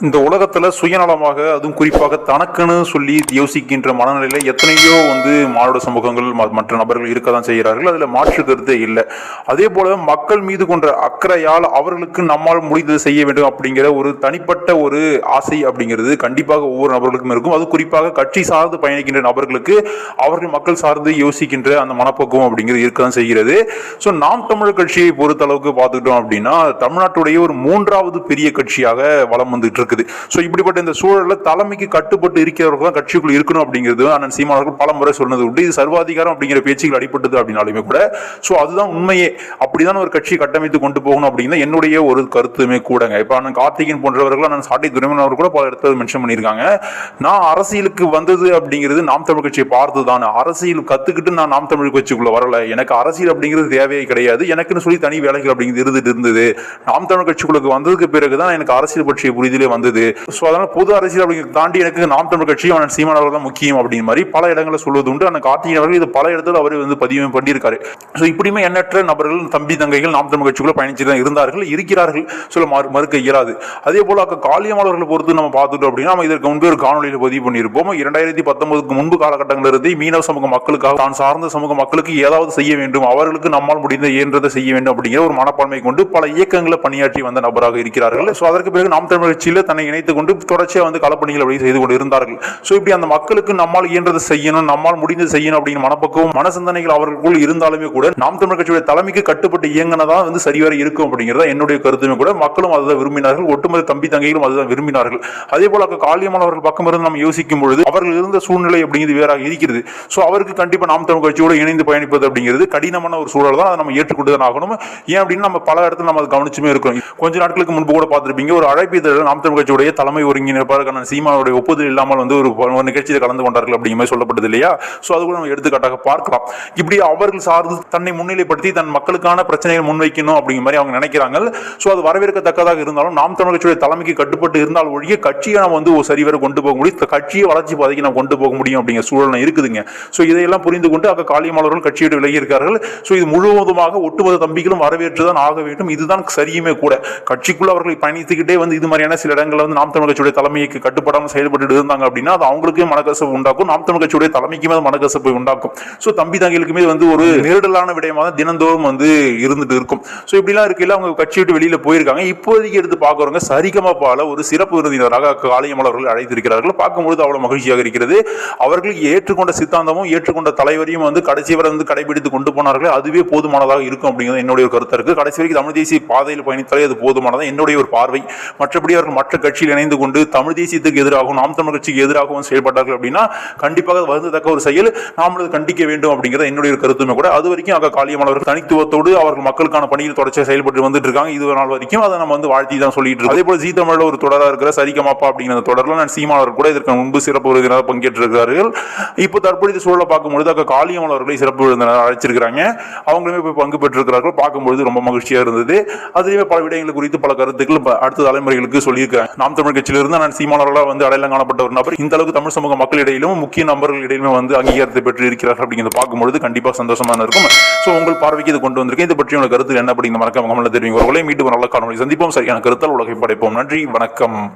இந்த உலகத்துல சுயநலமாக அதுவும் குறிப்பாக தனக்குன்னு சொல்லி யோசிக்கின்ற மனநிலையில எத்தனையோ வந்து மானுட சமூகங்கள் ம- மற்ற நபர்கள் இருக்க தான் செய்கிறார்கள். அதுல மாற்று கருத்தே இல்லை. அதே போல மக்கள் மீது கொண்ட அக்கறையால் அவர்களுக்கு நம்மால் முடிந்தது செய்ய வேண்டும் அப்படிங்கிற ஒரு தனிப்பட்ட ஒரு ஆசை அப்படிங்கிறது கண்டிப்பாக ஒவ்வொரு நபர்களுக்கும் இருக்கும். அது குறிப்பாக கட்சி சார்ந்து பயணிக்கின்ற நபர்களுக்கு அவர்கள் மக்கள் சார்ந்து யோசிக்கின்ற அந்த மனப்பக்குவம் அப்படிங்கிறது இருக்க தான் செய்கிறது. ஸோ நாம் தமிழர் கட்சியை பொறுத்த அளவுக்கு பார்த்துக்கிட்டோம் அப்படின்னா தமிழ்நாட்டுடைய ஒரு மூன்றாவது பெரிய கட்சியாக வலம் வந்துட்டு இருக்குது. ஸோ இப்படிப்பட்ட இந்த சூழலில் தலைமைக்கு கட்டுப்பட்டு இருக்கிறவர்கள் தான் கட்சிக்குள் இருக்கணும் அப்படிங்கிறது அண்ணன் சீமானவர்கள் பல முறை சொன்னது உண்டு. இது சர்வாதிகாரம் அப்படிங்கிற பேச்சுகள் அடிப்பட்டது அப்படின்னாலுமே கூட ஸோ அதுதான் உண்மையே. அப்படிதான் ஒரு கட்சி கட்டமைத்து கொண்டு போகணும் அப்படிங்கிறது என்னுடைய ஒரு கருத்துமே கூடங்க. இப்போ அண்ணன் கார்த்திகன் போன்றவர்கள் அண்ணன் சாட்டை துரைமன் அவர் கூட பல இடத்துல மென்ஷன் பண்ணியிருக்காங்க. நான் அரசியலுக்கு வந்தது அப்படிங்கிறது நாம் தமிழ் கட்சியை பார்த்து தான். அரசியல் கத்துக்கிட்டு நான் நாம் தமிழ் கட்சிக்குள்ள வரல. எனக்கு அரசியல் அப்படிங்கிறது தேவையே கிடையாது. எனக்குன்னு சொல்லி தனி வேலைகள் அப்படிங்கிறது இருந்துட்டு இருந்தது. நாம் தமிழ் கட்சிக்குள்ளுக்கு வந்ததுக்கு பிறகு தான் எனக்கு அரசியல் பற்றிய புரிதலே வந்தது. ஸோ அதனால பொது அரசியல் அப்படிங்கிறத தாண்டி எனக்கு நாம் தமிழ் கட்சி அவன் சீமானவர்கள் தான் முக்கியம் அப்படின்னு மாதிரி பல இடங்களில் சொல்வது உண்டு. அந்த கார்த்திகேயன் அவர்கள் இது பல இடத்துல அவர் வந்து பதிவு பண்ணியிருக்காரு. ஸோ இப்படியுமே எண்ணற்ற நபர்கள் தம்பி தங்கைகள் நாம் தமிழ் கட்சிக்குள்ள பயணிச்சு தான் இருந்தார்கள் இருக்கிறார்கள். சொல்ல மறு மறுக்க இயலாது. அதே போல அக்க காளியமாளர்களை பொறுத்து நம்ம பார்த்துட்டோம் அப்படின்னா நம்ம இதற்கு முன்பே ஒரு காணொலியில் பதிவு பண்ணியிருப்போம். இரண்டாயிரத்தி பத்தொன்பதுக்கு முன்பு காலகட்டங்களில் இருந்து மீனவ சமூக மக்களுக்காக தான் சார்ந்த சமூக மக்களுக்கு ஏதாவது செய்ய வேண்டும் அவர்களுக்கு நம்மால் முடிந்த இயன்றதை செய்ய வேண்டும் அப்படிங்கிற ஒரு மனப்பான்மை கொண்டு பல இயக்கங்களை பணியாற்றி வந்த நபராக இருக்கிறார்கள். ஸோ அதற்கு பிறகு நாம் தமிழ் கட்சியில் தன்னை இணைத்துக் கொண்டு தொடர்ச்சியாக வந்து களப்பணிகள் அப்படி செய்து கொண்டு இருந்தார்கள் ஸோ இப்படி அந்த மக்களுக்கு நம்மால் இயன்றதை செய்யணும் நம்மால் முடிந்தது செய்யணும் அப்படிங்கிற மனப்பக்குவம் மனசிந்தனைகள் அவர்களுக்குள் இருந்தாலுமே கூட நாம் தமிழ் கட்சியுடைய தலைமைக்கு கட்டுப்பட்டு இயங்கினதான் வந்து சரிவர இருக்கும் அப்படிங்கிறத என்னுடைய கருத்துமே கூட மக்களும் அதை விரும்பினார்கள் ஒட்டுமொத்த தம்பி தங்கைகளும் அதுதான் விரும்பினார்கள். அதே போல அக்க காளியம்மாள் அவர்கள் பக்கம் இருந்து நம்ம யோசிக்கும் பொழுது அவர்கள் இருந்த சூழ்நிலை அப்படிங்கிறது வேறாக இருக்கிறது. ஸோ அவருக்கு கண்டிப்பாக நாம் தமிழ் கட்சியோடு இணைந்து பயணிப்பது அப்படிங்கிறது கடினமான ஒரு சூழல் தான். அதை நம்ம ஏற்றுக்கொண்டு தான் ஆகணும். ஏன் அப்படின்னு நம்ம பல இடத்துல நம்ம அதை கவனிச்சுமே இருக்கிறோம் கொஞ்ச நாட்களுக்கு முன்பு கூட பார்த்துருப்பீங்க ஒரு அழைப்பு இதழ் நாம் தமிழ் கட்சியுடைய தலைமை ஒருங்கிணைப்பாளர் சீமானுடைய ஒப்புதல் இல்லாமல் வந்து ஒரு நிகழ்ச்சியில் கலந்து கொண்டார்கள் அப்படிங்கிற மாதிரி சொல்லப்பட்டது இல்லையா? ஸோ அது கூட நம்ம எடுத்துக்காட்டாக பார்க்கலாம். இப்படி அவர்கள் சார்ந்து தன்னை முன்னிலைப்படுத்தி தன் மக்களுக்கான பிரச்சனைகள் முன்வைக்கணும் அப்படிங்கிற மாதிரி அவங்க நினைக்கிறாங்க. ஸோ அது வரவேற்கத்தக்கதாக இருந்தாலும் நாம் தமிழ் கட்சியுடைய தலைமைக்கு கட்டுப்பட்டு இருந்தால் ஒழிய கட்சியை நம்ம வந்து சரிவர கொண்டு போக முடியும். கட்சியை வளர்ச்சி பாதைக்கு நம்ம கொண்டு போக முடியும் அப்படிங்கிற சூழல் இருக்குதுங்க. ஸோ இதையெல்லாம் புரிந்து கொண்டு அங்கே காளியமாளர்கள் கட்சியோடு விலகி இருக்கார்கள் ஸோ இது முழுவதுமாக ஒட்டுமொத்த தம்பிகளும் வரவேற்று தான் ஆக வேண்டும். இதுதான் சரியுமே கூட. கட்சிக்குள்ள அவர்களை பயணித்துக்கிட்டே வந்து இது மாதிரியான சில இடங்களில் வந்து நாம் தமிழ் கட்சியுடைய தலைமைக்கு கட்டுப்படாமல் செயல்பட்டு இருந்தாங்க அப்படின்னா அது அவங்களுக்கே மனக்கசப்பு உண்டாக்கும். நாம் தமிழ் கட்சியுடைய தலைமைக்குமே அது மனக்கசப்பை உண்டாக்கும். ஸோ தம்பி தங்களுக்குமே வந்து ஒரு நெருடலான விடயமாக தான் தினந்தோறும் வந்து இருந்துட்டு இருக்கும். ஸோ இப்படிலாம் இருக்கையில அவங்க கட்சி விட்டு வெளியில் போயிருக்காங்க. இப்போதைக்கு எடுத்து பார்க்குறவங்க சரிகமப்பால ஒரு சிறப்பு விருந்தினராக காளியம்மாள் அவர்கள் அழைத்திருக்கிறார்கள். பார்க்கும்பொழுது அவ்வளோ மகிழ்ச்சியாக இருக்கிறது. அவர்கள் ஏற்றுக்கொண்ட சித்தாந்தமும் ஏற்றுக்கொண்ட தலைவரையும் வந்து கடைசி வரை வந்து கடைபிடித்து கொண்டு போனார்கள் அதுவே போதுமானதாக இருக்கும் அப்படிங்கிறது என்னுடைய ஒரு கருத்து இருக்குது கடைசி வரைக்கும் தமிழ் தேசிய பாதையில் பயணித்தாலே அது போதுமானதான் என்னுடைய ஒரு பார்வை. மற்றபடி அவர்கள் மற்ற மற்ற கட்சியில் இணைந்து கொண்டு தமிழ் தேசியத்துக்கு எதிராகவும் நாம் தமிழ் கட்சிக்கு எதிராகவும் செயல்பட்டார்கள் அப்படின்னா கண்டிப்பாக வருந்தத்தக்க ஒரு செயல். நாமளும் கண்டிக்க வேண்டும் அப்படிங்கிறது என்னுடைய கருத்துமே கூட. அது வரைக்கும் அங்க காளியம்மாள் தனித்துவத்தோடு அவர்கள் மக்களுக்கான பணியில் தொடர்ச்சியாக செயல்பட்டு வந்துட்டு இருக்காங்க. இது நாள் வரைக்கும் அதை நம்ம வந்து வாழ்த்தி தான் சொல்லிட்டு இருக்கோம். அதே போல ஜீ தமிழில் ஒரு தொடராக இருக்கிற சரிகமாப்பா அப்படிங்கிற தொடரில் நான் சீமானவர் கூட இதற்கு முன்பு சிறப்பு விருந்தினராக பங்கேற்றிருக்கிறார்கள் இப்போ தற்பொழுது சூழலை பார்க்கும்பொழுது அக்கா காளியம்மாள் அவர்களை சிறப்பு விருந்தினராக அழைச்சிருக்கிறாங்க. அவங்களுமே போய் பங்கு பெற்றிருக்கிறார்கள். பார்க்கும்பொழுது ரொம்ப மகிழ்ச்சியாக இருந்தது. அதுலேயுமே பல விடயங்கள் குறித்து பல கருத்துக்கள் ப- அடுத்த தலைமுறைகளுக்கு சொல்லியிருக்க நாம் தமிழ் கட்சியிலிருந்து நான் சீமானவர்களாக வந்து அடையாளம் காணப்பட்ட ஒரு நபர். இந்த அளவுக்கு தமிழ் சமூக மக்களிடையிலும் முக்கிய நபர்கள் இடையிலுமே வந்து அங்கீகாரத்தை பெற்று இருக்கிறார்கள் அப்படிங்கிறத பார்க்கும்பொழுது கண்டிப்பாக சந்தோஷமா இருக்கும். ஸோ உங்கள் பார்வைக்கு இது கொண்டு வந்திருக்கேன். இதை பற்றி உங்கள் கருத்து என்ன அப்படிங்கிற மறக்காம கமலில் தெரிவிங்க. ஒரு மீண்டும் நல்ல காணொலி சந்திப்போம். சரியான கருத்தால் உலகை படைப்போம். நன்றி. வணக்கம்.